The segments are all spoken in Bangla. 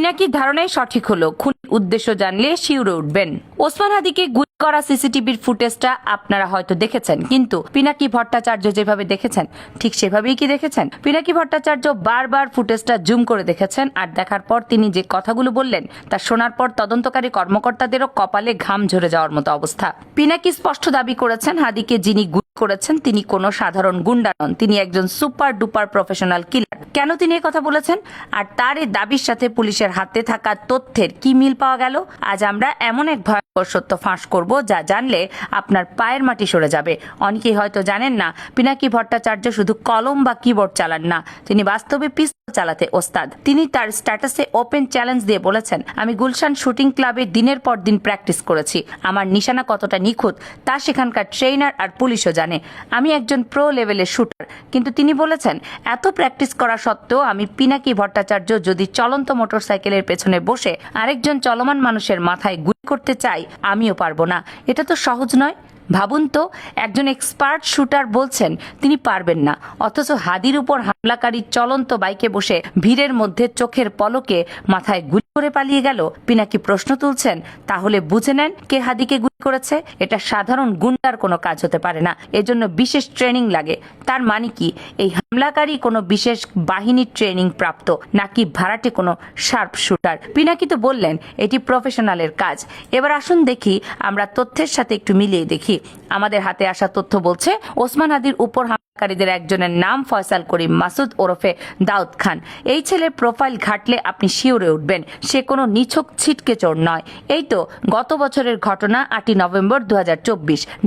পিনাকির ধারণাই সঠিক হলো? খুন উদ্দেশ্য জানলে শিউরে উঠবেন। ওসমান হাদিকে গুলি করা সিসিটিভির ফুটেজটা আপনারা হয়তো দেখেছেন, কিন্তু পিনাকি ভট্টাচার্য যেভাবে দেখেছেন, ঠিক সেভাবেই কি দেখেছেন? পিনাকি ভট্টাচার্য বারবার ফুটেজটা জুম করে দেখেছেন, আর দেখার পর তিনি যে কথাগুলো বললেন, তা শোনার পর তদন্তকারী কর্মকর্তাদেরও কপালে ঘাম ঝরে যাওয়ার মতো অবস্থা। পিনাকি স্পষ্ট দাবি করেছেন হাদিকে যিনি করেছেন তিনি কোনো সাধারণ গুন্ডা নন। তিনি একজন সুপার ডুপার প্রফেশনাল কিলার। কেন তিনি কথা বলেছেন? আর তার এই দাবির সাথে পুলিশের হাতে থাকা তথ্যের কি মিল পাওয়া গেল? আজ আমরা এমন এক ভয়ঙ্কর সত্য ফাঁস করব, যা জানলে আপনার পায়ের মাটি সরে যাবে। অনেকেই হয়তো জানেন না, পিনাকি ভট্টাচার্য শুধু কলম বা কিবোর্ড চালান না, তিনি বাস্তবে পিস্তল চালাতে ওস্তাদ। তিনি তার স্ট্যাটাসে ওপেন চ্যালেঞ্জ দিয়ে বলেছেন, আমি গুলশান শুটিং ক্লাবে দিনের পর দিন প্র্যাকটিস করেছি। আমার নিশানা কতটা নিখুঁত, তা সেখানকার ট্রেনার আর পুলিশও জানে। আমি একজন প্রো লেভেলের শুটার, কিন্তু তিনি বলেছেন, এত প্র্যাকটিস করা সত্ত্বেও আমি পিনাকি ভট্টাচার্য যদি চলন্ত মোটরসাইকেলের পেছনে বসে আরেকজন চলমান মানুষের মাথায় করতে চাই, আমিও পারব না। এটা তো সহজ নয়। ভাবুন তো, একজন এক্সপার্ট শুটার বলছেন, তিনি পারবেন না। অথচ হাদির উপর হামলাকারী চলন্ত বাইকে বসে ভিড়ের মধ্যে চোখের পলকে মাথায় গুলি করে পালিয়ে গেল। পিনাকি প্রশ্ন তুলছেন, তাহলে বুঝে নেন কে হাদিকে করেছে, এটা সাধারণ গুন্ডার কোনো কাজ হতে পারে না। এজন্য বিশেষ ট্রেনিং লাগে। তার মানে কি? এই হামলাকারী কোনো বিশেষ বাহিনীর ট্রেনিং প্রাপ্ত, নাকি ভাড়াটে কোনো শার্প শুটার? পিনাকি তো বললেন, এটি প্রফেশনালের কাজ। এবার আসুন দেখি, আমরা তথ্যের সাথে একটু মিলিয়ে দেখি। আমাদের হাতে আসা তথ্য বলছে, ওসমান আদির উপর হামলাকারীদের একজনের নাম ফয়সাল করিম মাসুদ ওরফে দাউদ খান। এই ছেলের প্রোফাইল ঘাটলে আপনি শিওরে উঠবেন। সে কোনো নিছক, ছিটকে চোর নয়। এই তো গত বছরের ঘটনা, আটই নভেম্বর দু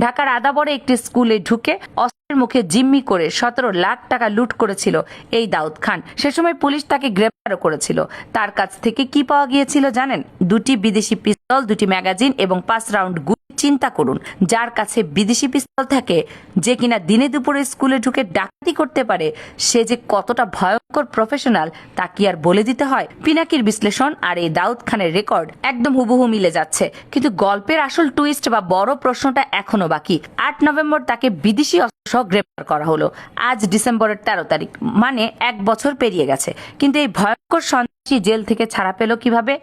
ঢাকার আদাবরে একটি স্কুলে ঢুকে অস্ত্রের মুখে জিম্মি করে সতেরো লাখ টাকা লুট করেছিল এই দাউদ খান। সে সময় পুলিশ তাকে গ্রেপ্তারও করেছিল। তার কাছ থেকে কি পাওয়া গিয়েছিল জানেন? দুটি বিদেশি পিস্তল, দুটি ম্যাগাজিন এবং পাঁচ রাউন্ড চিন্তা করুন, যার কাছে বিদেশি পিস্তল থাকে, যে কিনা দিনে দুপুরে স্কুলে ঢুকে ডাকাতি করতে পারে, সে যে কতটা ভয়ঙ্কর প্রফেশনাল তা কি আর বলে দিতে হয়? পিনাকির বিশ্লেষণ আর এই দাউদ খানের রেকর্ড একদম হুবহু মিলে যাচ্ছে। কিন্তু গল্পের আসল টুইস্ট বা বড় প্রশ্নটা এখনও বাকি। আট নভেম্বর তাকে বিদেশি সহ গ্রেপ্তার করা হলো। আজ ডিসেম্বরের তেরো তারিখ মানে এক বছর পেরিয়ে গেছে। কিন্তু এই ভয়ঙ্কর সন্ত্রাসী জেল থেকে ছাড়া পেল কীভাবে?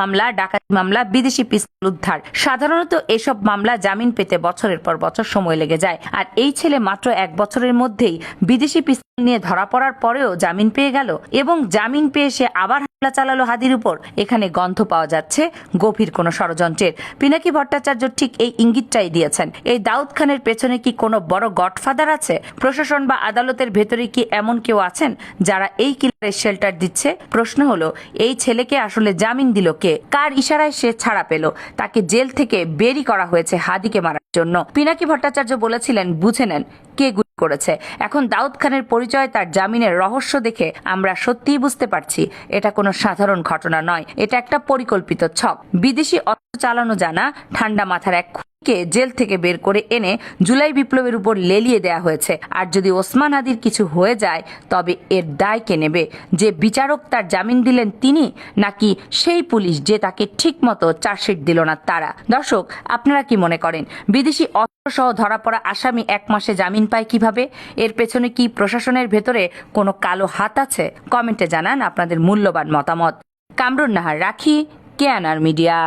মামলা, ডাকাতি মামলা, বিদেশি পিস্তল উদ্ধার। সাধারণত এসব মামলা জামিন পেতে বছরের পর বছর সময় লেগে যায়। আর এই ছেলে মাত্র এক বছরের মধ্যেই বিদেশি পিস্তল নিয়ে ধরা পড়ার পরেও জামিন পেয়ে গেল এবং জামিন পেয়ে সে আবার হামলা চালালো হাদির উপর। এখানে গন্ধ পাওয়া যাচ্ছে, গভীর কোনো ষড়যন্ত্রের। পিনাকি ভট্টাচার্য ঠিক এই ইঙ্গিতটাই দিয়েছেন। এই দাউদ খানের পেছনে কি কোনো বড় গডফাদার আছে? প্রশাসন বা আদালতের ভেতরে কি এমন কেউ আছেন যারা এই শেল্টার দিচ্ছে। প্রশ্ন হলো, এই ছেলেকে আসলে জামিন দিল কে? কার ইশারায় সে ছাড়া পেল? তাকে জেল থেকে বেরি করা হয়েছে হাদিকে মারার জন্য। পিনাকি ভট্টাচার্য বলেছিলেন, বুঝে নেন কে গুলি করেছে। এখন দাউদ খানের পরিচয়, তার জামিনের রহস্য দেখে আমরা সত্যিই বুঝতে পারছি, এটা কোনো সাধারণ ঘটনা নয়। এটা একটা পরিকল্পিত ছক। বিদেশি অস্ত্র চালানো জানা, ঠান্ডা মাথার এক কে জেল থেকে বের করে এনে জুলাই বিপ্লবের উপর লেলিয়ে দেয়া হয়েছে। আর যদি ওসমান আদির কিছু হয়ে যায়, তবে এর দায় কে নেবে? যে বিচারক তার জামিন দিলেন তিনি, নাকি সেই পুলিশ যে তাকে ঠিক মতো চার্জশিট দিল না তারা? দর্শক, আপনারা কি মনে করেন, বিদেশি সহ ধরা পড়া আসামি এক মাসে জামিন পায় কীভাবে? এর পেছনে কি প্রশাসনের ভেতরে কোনো কালো হাত আছে? কমেন্টে জানান আপনাদের মূল্যবান মতামত। কামরুন নাহার রাখি, কেয়ানার মিডিয়া।